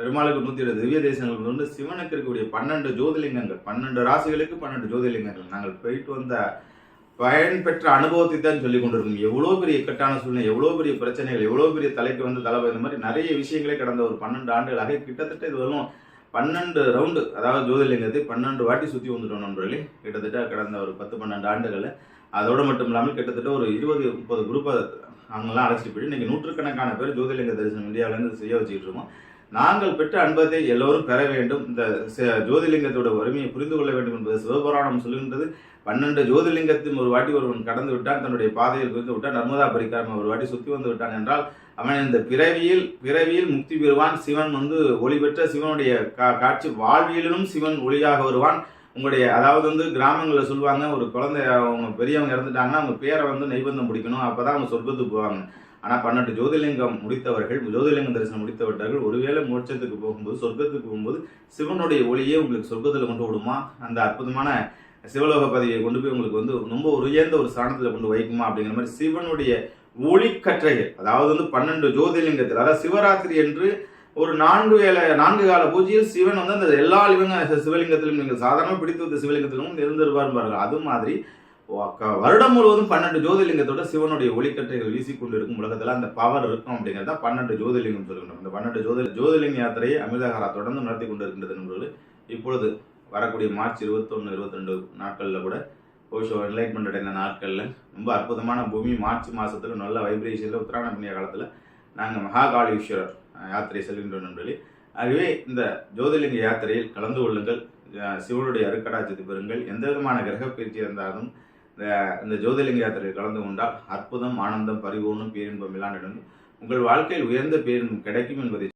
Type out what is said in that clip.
பெருமாளுக்கு நூத்தி இருபது திவ்ய தேசங்கள் வந்து சிவனுக்கு இருக்கக்கூடிய பன்னெண்டு ஜோதிலிங்கங்கள் பன்னெண்டு ராசிகளுக்கு பன்னெண்டு ஜோதிலிங்கங்கள். நாங்கள் போயிட்டு வந்த பயன் பெற்ற அனுபவத்தை தான் சொல்லி கொண்டிருக்கோம். எவ்வளோ பெரிய இக்கட்டான சூழ்நிலை எவ்வளோ பெரிய பிரச்சனைகள் எவ்வளோ பெரிய தலைக்கு வந்து தலைவர் இந்த மாதிரி நிறைய விஷயங்களே கடந்த ஒரு பன்னெண்டு ஆண்டுகளாக கிட்டத்தட்ட இது வரும் பன்னெண்டு ரவுண்டு அதாவது ஜோதிலிங்கத்தை பன்னெண்டு வாட்டி சுற்றி வந்துட்டோம் நண்பர்களே. கிட்டத்தட்ட கடந்த ஒரு பத்து பன்னெண்டு ஆண்டுகளில். அதோடு மட்டும் இல்லாமல் கிட்டத்தட்ட ஒரு இருபது முப்பது குரூப்பை அவங்கெல்லாம் அழைச்சிட்டு போயிட்டு இன்னைக்கு நூற்றுக்கணக்கான பேர் ஜோதிலிங்க தரிசனம் இந்தியாவிலேருந்து செய்ய வச்சுக்கிட்டு இருக்கோம். நாங்கள் பெற்ற அன்பத்தை எல்லோரும் பெற வேண்டும். இந்த ஜோதிலிங்கத்தோட வறுமையை புரிந்து கொள்ள வேண்டும் என்பது சிவபுராணம் சொல்கின்றது. பன்னெண்டு ஜோதிலிங்கத்தையும் ஒரு வாட்டி ஒருவன் கடந்து விட்டான் தன்னுடைய பாதையில் புரிந்து விட்டான் நர்மதா பரிகாரம் ஒரு வாட்டி சுற்றி வந்து விட்டான் என்றால் அவன் இந்த பிறவியில் பிறவியில் முக்தி பெறுவான். சிவன் வந்து ஒளி பெற்ற சிவனுடைய கா- காட்சி வாழ்வியலிலும் சிவன் ஒளியாக வருவான். உங்களுடைய அதாவது வந்து கிராமங்களில் சொல்லுவாங்க ஒரு குழந்தை அவங்க பெரியவங்க இறந்துட்டாங்கன்னா அவங்க பேரை வந்து நைபந்தம் பிடிக்கணும். அப்பதான் அவங்க சொர்க்கத்துக்கு போவாங்க. ஆனால் பன்னெண்டு ஜோதிலிங்கம் முடித்தவர்கள் ஜோதிலிங்கம் தரிசனம் முடித்தவர்கள் ஒருவேளை மோட்சத்துக்கு போகும்போது சொர்க்கத்துக்கு போகும்போது சிவனுடைய ஒளியே உங்களுக்கு சொர்க்கத்தில் கொண்டு விடுமா? அந்த அற்புதமான சிவலோக பதவியை கொண்டு போய் உங்களுக்கு வந்து ரொம்ப உயர்ந்த ஒரு ஸ்தானத்தில் கொண்டு வைக்குமா அப்படிங்கிற மாதிரி சிவனுடைய ஒளிக்கற்றைகள் அதாவது வந்து பன்னெண்டு ஜோதிலிங்கத்தில் அதாவது சிவராத்திரி என்று ஒரு நான்கு வேலை நான்கு கால பூஜையில் சிவன் வந்து அந்த எல்லா லிங்க சிவலிங்கத்திலும் நீங்கள் சாதாரணமாக பிடித்து வந்த சிவலிங்கத்திலும் இருந்திருப்பார் பாருங்கள். அது மாதிரி வருடம் முழுவதும் பன்னெண்டு ஜோதிலிங்கத்தோட சிவனுடைய ஒளிக்கட்டைகள் வீசிக்கொண்டு இருக்கும் உலகத்தில் அந்த பவர் இருக்கும் அப்படிங்கிறத பன்னெண்டு ஜோதிலிங்கம் சொல்கின்றோம் இந்த பன்னெண்டு ஜோதி ஜோதிலிங்க யாத்திரையை அமிர்தகாரா தொடர்ந்து நடத்தி கொண்டு இருக்கின்றது இப்பொழுது வரக்கூடிய மார்ச் இருபத்தொன்று இருபத்திரெண்டு நாட்களில் கூட ஓஷோ என்லைட்மெண்ட் அடைந்த நாட்களில் ரொம்ப அற்புதமான பூமி மார்ச் மாதத்தில் நல்ல வைப்ரேஷனில் உத்தராயண புண்ணிய காலத்தில் நாங்கள் மகாகாளீஸ்வரர் யாத்திரை செல்கின்றோம் நண்பர்களே. ஆகவே இந்த ஜோதிலிங்க யாத்திரையில் கலந்து கொள்ளுங்கள். சிவனுடைய அருக்கடாட்சத்தை பெறுங்கள். எந்த விதமான கிரக பயிற்சி இருந்தாலும் இந்த- ஜோதிலிங்க யாத்திரையில் கலந்து கொண்டால் அற்புதம் ஆனந்தம் பரிபூர்ணம் பேரின்பம் எல்லாம் உங்கள் வாழ்க்கையில் உயர்ந்த பேரின்பம் கிடைக்கும் என்பதை